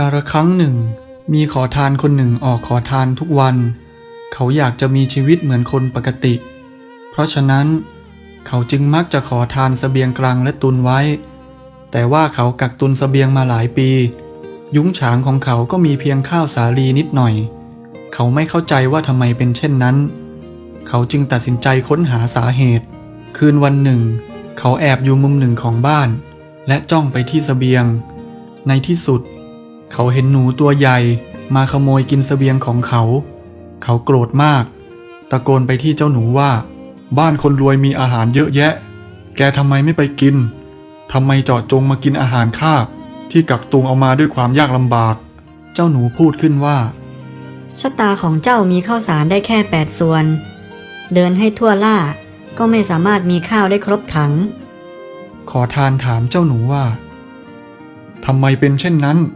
กาละครั้งหนึ่ง มีขอทานคนหนึ่งออกขอทานทุกวัน เขาอยากจะมีชีวิตเหมือนคนปกติ เพราะฉะนั้น เขาจึงมักจะขอทานสเสบียงกลางและตุนไว้ แต่ว่าเขากักตุนสเสบียงมาหลายปี ยุ้งฉางของเขาก็มีเพียงข้าวสาลีนิดหน่อย เขาไม่เข้าใจว่าทำไมเป็นเช่นนั้น เขาจึงตัดสินใจค้นหาสาเหตุ คืนวันหนึ่ง เขาแอบอยู่มุมหนึ่งของบ้าน และจ้องไปที่สเสบียง ในที่สุดเขาเห็นหนูตัวใหญ่มาขโมยกินเสบียงของเขา เขาโกรธมาก ตะโกนไปที่เจ้าหนูว่า บ้านคนรวยมีอาหารเยอะแยะ แกทำไมไม่ไปกินทำไมเจาะจงมากินอาหารข้าที่กักตุงเอามาด้วยความยากลำบาก เจ้าหนูพูดขึ้นว่าชะตาของเจ้ามีข้าวสารได้แค่แปดส่วน เดินให้ทั่วล่า ก็ไม่สามารถมีข้าวได้ครบถัง ขอทานถามเจ้าหนูว่าทำไมเป็นเช่นนั้นเ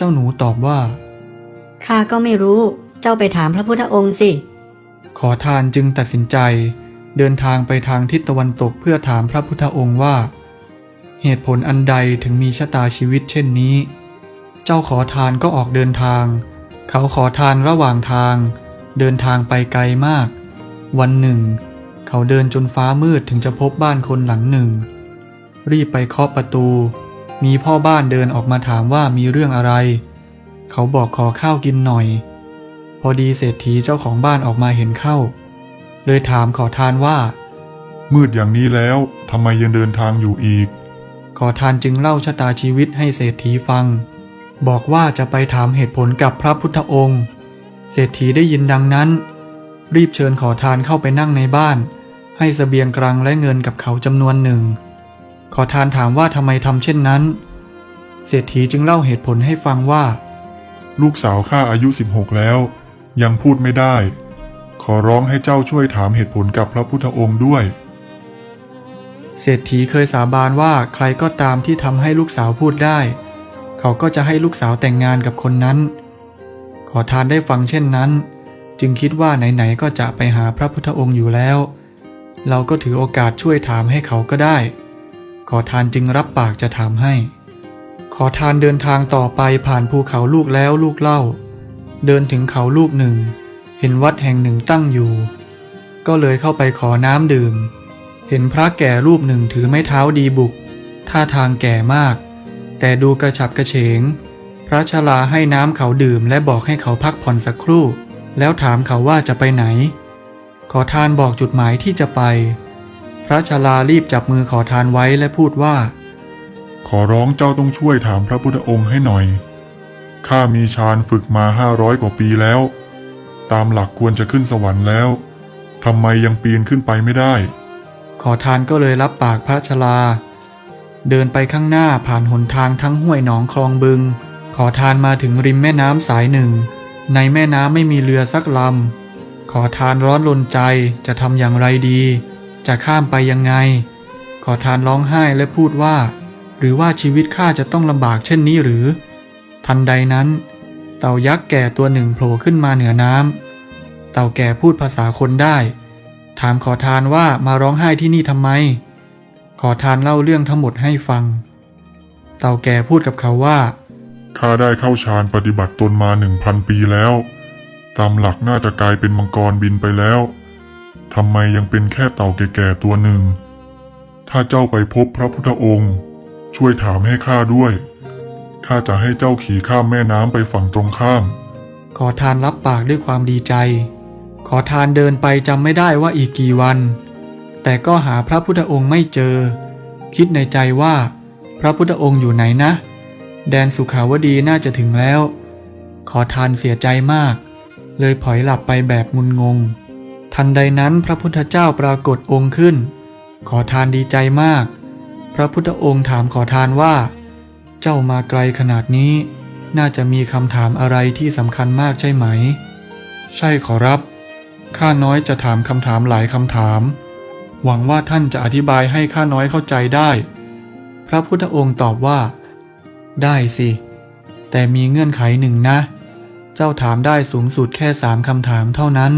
จ้าหนูตอบว่า ข้าก็ไม่รู้ เจ้าไปถามพระพุทธองค์สิ ขอทานจึงตัดสินใจ เดินทางไปทางทิศตะวันตกเพื่อถามพระพุทธองค์ว่า เหตุผลอันใดถึงมีชะตาชีวิตเช่นนี้ เจ้าขอทานก็ออกเดินทาง เขาขอทานระหว่างทาง เดินทางไปไกลมาก วันหนึ่ง เขาเดินจนฟ้ามืดถึงจะพบบ้านคนหลังหนึ่ง รีบไปเคาะประตู มีพ่อบ้านเดินออกมาถามว่ามีเรื่องอะไร เขาบอกขอข้าวกินหน่อย พอดีเศรษฐีเจ้าของบ้านออกมาเห็นเข้า เลยถามขอทานว่า มืดอย่างนี้แล้วทำไมยังเดินทางอยู่อีก ขอทานจึงเล่าชะตาชีวิตให้เศรษฐีฟัง บอกว่าจะไปถามเหตุผลกับพระพุทธองค์ เศรษฐีได้ยินดังนั้น รีบเชิญขอทานเข้าไปนั่งในบ้าน ให้สเสบียงกลางและเงินกับเขาจำนวนหนึ่ง ขอทานถามว่าทำไมทำเช่นนั้น เศรษฐีจึงเล่าเหตุผลให้ฟังว่า ลูกสาวข้าอายุ 16 แล้ว ยังพูดไม่ได้ ขอร้องให้เจ้าช่วยถามเหตุผลกับพระพุทธองค์ด้วย เศรษฐีเคยสาบานว่าใครก็ตามที่ทำให้ลูกสาวพูดได้ เขาก็จะให้ลูกสาวแต่งงานกับคนนั้น ขอทานได้ฟังเช่นนั้น จึงคิดว่าไหนๆก็จะไปหาพระพุทธองค์อยู่แล้ว เราก็ถือโอกาสช่วยถามให้เขาก็ได้ ขอทานจึงรับปากจะถามให้ ขอทานเดินทางต่อไปผ่านภูเขาลูกแล้วลูกเล่า เดินถึงเขาลูกหนึ่ง เห็นวัดแห่งหนึ่งตั้งอยู่ ก็เลยเข้าไปขอน้ำดื่ม เห็นพระแก่รูปหนึ่งถือไม้เท้าดีบุก ท่าทางแก่มาก แต่ดูกระฉับกระเฉง พระชราให้น้ำเขาดื่มและบอกให้เขาพักผ่อนสักครู่ แล้วถามเขาว่าจะไปไหน ขอทานบอกจุดหมายที่จะไป ระชรารีบจับมือขอทานไว้และพูดว่า ขอร้องเจ้าต้องช่วยถามพระพุทธองค์ให้หน่อย ข้ามีฌานฝึกมาห้าร้อยกว่าปีแล้ว ตามหลักควรจะขึ้นสวรรค์แล้วทำไมยังปีนขึ้นไปไม่ได้ ขอทานก็เลยรับปากพระชราเดินไปข้างหน้าผ่านหนทางทั้งห้วยหนองคลองบึง ขอทานมาถึงริมแม่น้ำสายหนึ่ง ในแม่น้ำไม่มีเรือสักลำขอทานร้อนรนใจจะทำอย่างไรดี จะข้ามไปยังไง ขอทานร้องไห้และพูดว่า หรือว่าชีวิตข้าจะต้องลำบากเช่นนี้หรือ ทันใดนั้น เต่ายักษ์แก่ตัวหนึ่งโผล่ขึ้นมาเหนือน้ำเต่าแก่พูดภาษาคนได้ ถามขอทานว่ามาร้องไห้ที่นี่ทำไม ขอทานเล่าเรื่องทั้งหมดให้ฟัง เต่าแก่พูดกับเขาว่าข้าได้เข้าฌานปฏิบัติตนมาหนึ่งพันปีแล้ว ตามหลักน่าจะกลายเป็นมังกรบินไปแล้ว ทำไมยังเป็นแค่เต่าแก่ๆตัวหนึ่ง ถ้าเจ้าไปพบพระพุทธองค์ ช่วยถามให้ข้าด้วย ข้าจะให้เจ้าขี่ข้ามแม่น้ำไปฝั่งตรงข้าม ขอทานรับปากด้วยความดีใจ ขอทานเดินไปจำไม่ได้ว่าอีกกี่วัน แต่ก็หาพระพุทธองค์ไม่เจอ คิดในใจว่า พระพุทธองค์อยู่ไหนนะ แดนสุขาวดีน่าจะถึงแล้ว ขอทานเสียใจมาก เลยผลอยหลับไปแบบงุนงง ทันใดนั้นพระพุทธเจ้าปรากฏองค์ขึ้น ขอทานดีใจมาก พระพุทธองค์ถามขอทานว่า เจ้ามาไกลขนาดนี้ น่าจะมีคำถามอะไรที่สำคัญมากใช่ไหม ใช่ขอรับข้าน้อยจะถามคำถามหลายคำถาม หวังว่าท่านจะอธิบายให้ข้าน้อยเข้าใจได้ พระพุทธองค์ตอบว่า ได้สิ แต่มีเงื่อนไขหนึ่งนะ เจ้าถามได้สูงสุดแค่สามคำถามเท่านั้น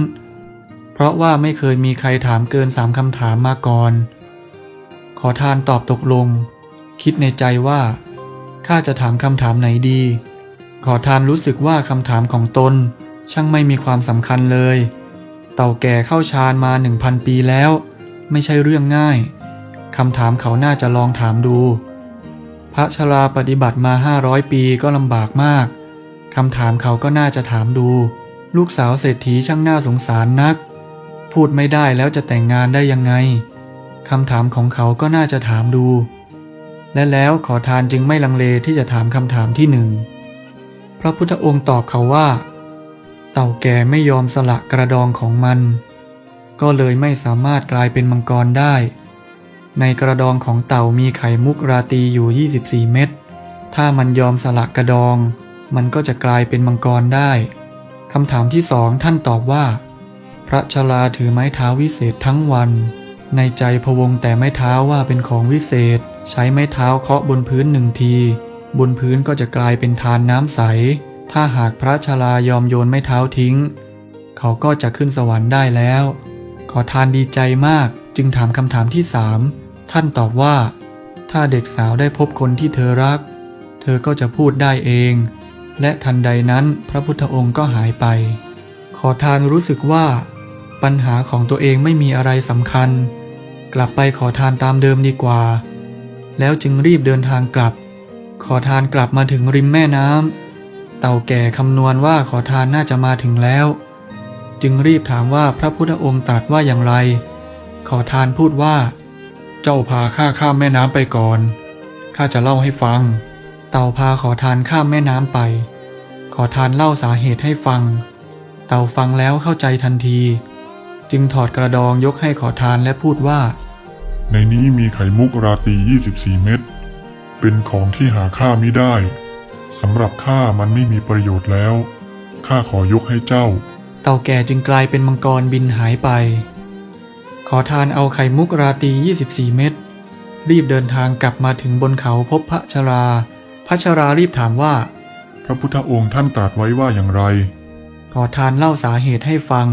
เพราะว่าไม่เคยมีใครถามเกินสามคำถามมาก่อน ขอทานตอบตกลง คิดในใจว่าข้าจะถามคำถามไหนดี ขอทานรู้สึกว่าคำถามของตน ช่างไม่มีความสำคัญเลย เต่าแก่เข้าฌานมาหนึ่งพันปีแล้ว ไม่ใช่เรื่องง่ายคำถามเขาน่าจะลองถามดู พระชราปฏิบัติมา500ปีก็ลำบากมากคำถามเขาก็น่าจะถามดู ลูกสาวเศรษฐีช่างน่าสงสารนัก พูดไม่ได้แล้วจะแต่งงานได้ยังไงคำถามของเขาก็น่าจะถามดู และแล้วขอทานจึงไม่ลังเลที่จะถามคำถามที่หนึ่ง พระพุทธองค์ตอบเขาว่า เต่าแก่ไม่ยอมสละกระดองของมัน ก็เลยไม่สามารถกลายเป็นมังกรได้ ในกระดองของเต่ามีไข่มุกราตีอยู่ 24 เม็ด ถ้ามันยอมสละกระดอง มันก็จะกลายเป็นมังกรได้คำถามที่สองท่านตอบว่า ระชราถือไม้เท้าวิเศษทั้งวัน ในใจพะวงแต่ไม้เท้าว่าเป็นของวิเศษ ใช้ไม้เท้าเคาะบนพื้นหนึ่งที บนพื้นก็จะกลายเป็นทานน้ำใส ถ้าหากพระชรายอมโยนไม้เท้าทิ้ง เขาก็จะขึ้นสวรรค์ได้แล้ว ขอทานดีใจมากจึงถามคำถามที่สามท่านตอบว่า ถ้าเด็กสาวได้พบคนที่เธอรัก เธอก็จะพูดได้เอง และทันใดนั้นพระพุทธองค์ก็หายไป ขอทานรู้สึกว่า ปัญหาของตัวเองไม่มีอะไรสำคัญ กลับไปขอทานตามเดิมดีกว่า แล้วจึงรีบเดินทางกลับ ขอทานกลับมาถึงริมแม่น้ำเต่าแก่คำนวณว่าขอทานน่าจะมาถึงแล้ว จึงรีบถามว่าพระพุทธองค์ตรัสว่าอย่างไร ขอทานพูดว่า เจ้าพาข้าข้ามแม่น้ำไปก่อนข้าจะเล่าให้ฟัง เต่าพาขอทานข้ามแม่น้ำไป ขอทานเล่าสาเหตุให้ฟัง เต่าฟังแล้วเข้าใจทันที จึงถอดกระดองยกให้ขอทานและพูดว่า ในนี้มีไข่มุกราตรี24 เม็ดเป็นของที่หาค่าไม่ได้สำหรับข้ามันไม่มีประโยชน์แล้วข้าขอยกให้เจ้า เต่าแก่จึงกลายเป็นมังกรบินหายไป ขอทานเอาไข่มุกราตรี24 เม็ดรีบเดินทางกลับมาถึงบนเขาพบพระชรา พระชรารีบถามว่า พระพุทธองค์ท่านตรัสไว้ว่าอย่างไร ขอทานเล่าสาเหตุให้ฟัง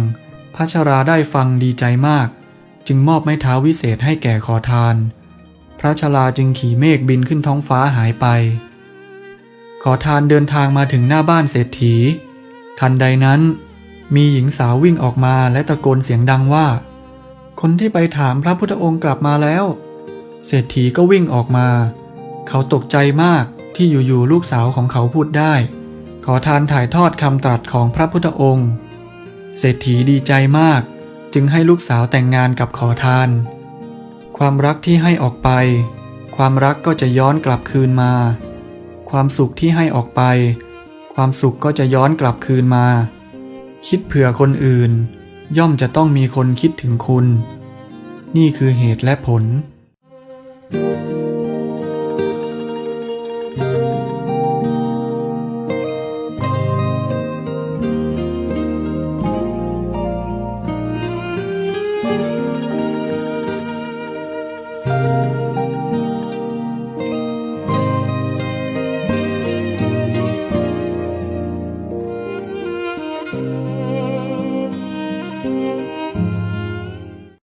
พระชราได้ฟังดีใจมาก จึงมอบไม้เท้าวิเศษให้แก่ขอทาน พระชราจึงขี่เมฆบินขึ้นท้องฟ้าหายไป ขอทานเดินทางมาถึงหน้าบ้านเศรษฐี ทันใดนั้น มีหญิงสาววิ่งออกมาและตะโกนเสียงดังว่า คนที่ไปถามพระพุทธองค์กลับมาแล้ว เศรษฐีก็วิ่งออกมา เขาตกใจมากที่อยู่ๆลูกสาวของเขาพูดได้ ขอทานถ่ายทอดคำตรัสของพระพุทธองค์ เศรษฐีดีใจมาก จึงให้ลูกสาวแต่งงานกับขอทาน ความรักที่ให้ออกไป ความรักก็จะย้อนกลับคืนมา ความสุขที่ให้ออกไป ความสุขก็จะย้อนกลับคืนมา คิดเผื่อคนอื่น ย่อมจะต้องมีคนคิดถึงคุณ นี่คือเหตุและผล